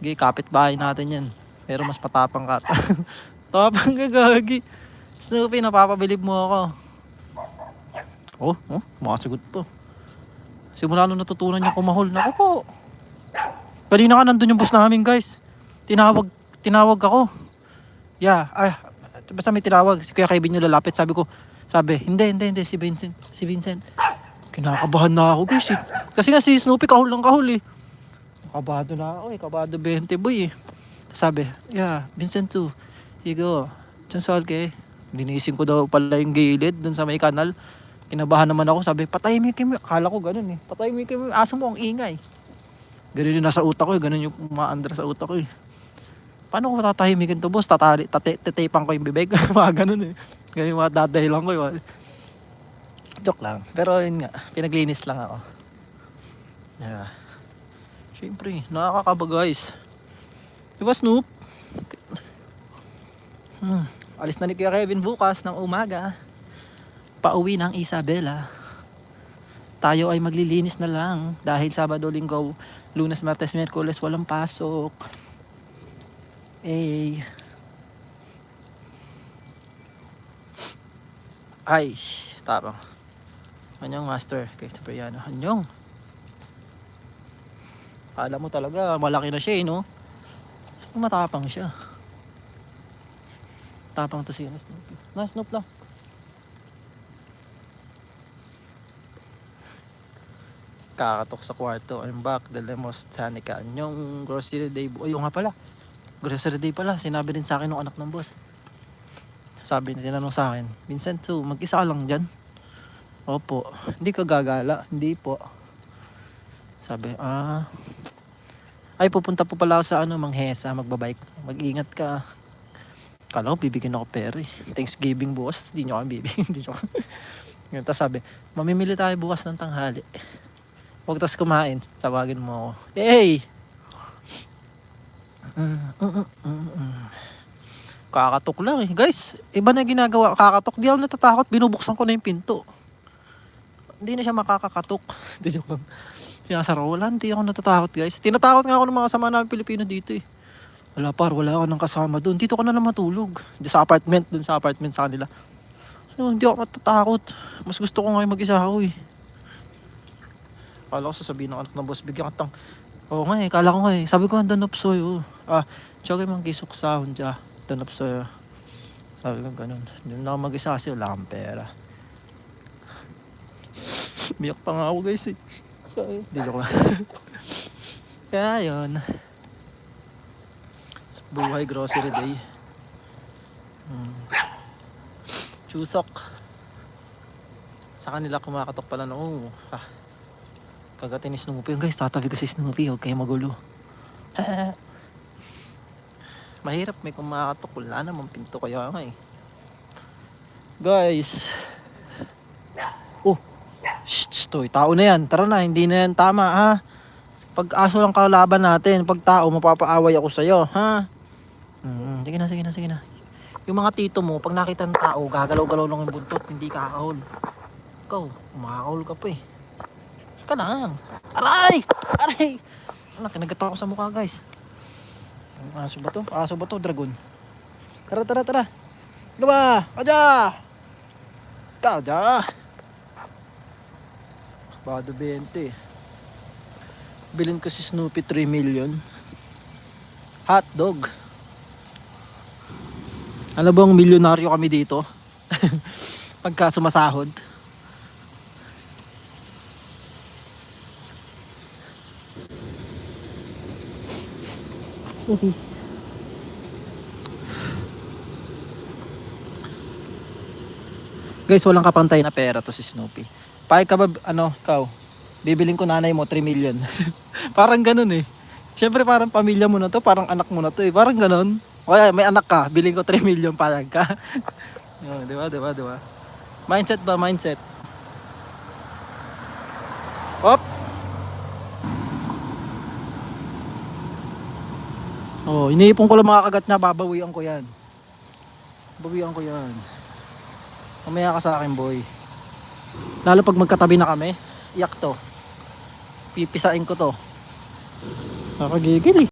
Gay, kapit bahay natin yan. Pero mas patapang ka. Tapang ka gagi. Snoopy, napapabilib mo ako. Oh, oh, makasagot po. Simula nung natutunan niya kumahol. Naku po. Kanina ka nandun yung boss namin guys. Tinawag, tinawag ako. Yeah, ay, basta may tinawag. Si Kuya Kevin yung lalapit. Sabi ko, sabi, hindi, hindi, hindi, si Vincent. Si Vincent. Kinakabahan na ako guys eh. Kasi nga si Snoopy kahul lang kahul eh. Kabado na ako eh, kabado 20 boy eh. Sabi, yeah, Vincent too. Higo, dyan sa alke. Linisin ko daw pala yung gilid dun sa may kanal. Kinabahan naman ako, sabi, patahimikin mo. Akala ko ganun eh. Patahimikin mo yung aso mo, ang ingay. Ganun yung nasa utak ko eh. Ganun yung umaandar sa utak ko eh. Paano ko tatahimikin to boss? Tatali, tate, tatapang ko yung bibig. mga ganun eh. Ganun yung mga dadahilan ko eh. Joke lang. Pero yun nga, pinaglinis lang ako. Yeah. Siyempre, nakakakaba guys. Di ba Snoop? Hmm. Alis na ni Kuya Kevin bukas ng umaga. Pauwi ng Isabela. Tayo ay maglilinis na lang dahil Sabado, Linggo, Lunes, Martes, Miyerkules walang pasok. Eh. Ay, tapang. Anyong master kay Tabriano. Anyong. Alam mo talaga, malaki na siya eh, no? Matapang siya. Tapang to si Snoopy. Na, Snoop lang. Kakatok sa kwarto. I'm back. Dalemos Tanica. Anyong grocery day. Ay, yung nga pala. Grocery day pala. Sinabi din sa akin ng anak ng boss. Sabi na tinanong sa akin, Vincent, so mag-isa lang dyan? Opo. Hindi ka gagala? Hindi po. Sabi, ah, ay pupunta po pala sa ano, Manghesa, magbabike. Mag-ingat ka. Kala ko bibigyan ako pera eh. Thanksgiving bukas, di nyo kami bibigyan. Di nyo. Yun, Tapos sabi, mamimili tayo bukas ng tanghali. Huwag tas kumain, tawagin mo ako. Hey! Mm, mm, mm. Kakatok lang eh. Guys, iba na ginagawa. Kakatok. Di ako natatakot. Binubuksan ko na yung pinto. Hindi na siya makakakatok. Hindi joke lang. Sinasara ko. Wala, hindi ako natatakot guys. Tinatakot nga ako ng mga kasama namin Pilipino dito eh. Wala par, wala ako ng kasama doon. Dito ko na lang matulog. Di sa apartment, doon sa apartment sa kanila. So, hindi ako natatakot. Mas gusto ko ngayon mag-isa ako eh. Kala ko sasabihin ng anak ng boss, bigyan ka tang... Oo nga eh, kala ko nga eh. Sabi ko, andan upsoy oh. Ah, tsaka mang kisok sa dyan. Andan upsoy. Sabi ko ganun. Doon na ako mag-isa kasi wala akong pera. Biyak pa nga ako guys eh. Sorry. Di joke lang. Kaya yun. Sa buhay grocery day. Hmm. Chusok. Sa kanila kumakatok pala na, oh, ah, kagatin ni Snoopy. Guys, tatabi ko si Snoopy. Huwag kayo magulo. Mahirap may kumakatok. Wala namang pinto kaya nga eh. Guys. Oh. Shh, toy. Tao na yan. Tara na, hindi na yan tama ha. Pag aso lang kalaban natin, pag tao, mapapaaway ako sa'yo, ha? Mm, sige na, sige na, sige na. Yung mga tito mo, pag nakita ng tao, gagalaw-galaw lang yung buntot, hindi kakahol. Ikaw, makakahol ka pa eh. Ka lang. Aray! Aray! Ano, kinagat ako sa mukha guys. Aso ba to? Aso ba to? Dragon. Tara, tara, tara. Gaba! Kaja! Kaja! Bado 20. Bilin ko si Snoopy 3 million. Hot dog. Alam bang milyonaryo kami dito? Pagka sumasahod. Snoopy. Guys, walang kapantay na pera to si Snoopy. Pahig ka ba, ano, ikaw, bibiling ko nanay mo 3 million. parang ganun eh. Siyempre parang pamilya mo na to, parang anak mo na to eh. Parang ganun. Kaya may anak ka, biling ko 3 million, parang ka. oh, di ba, di ba, di ba? Mindset ba, mindset? Op! Oh, iniipon ko lang mga kagat niya, babawian ko yan. Babawian ko yan. Mamaya ka sa akin, boy. Lalo pag magkatabi na kami, iyak to. Pipisain ko to. Nakagigil eh.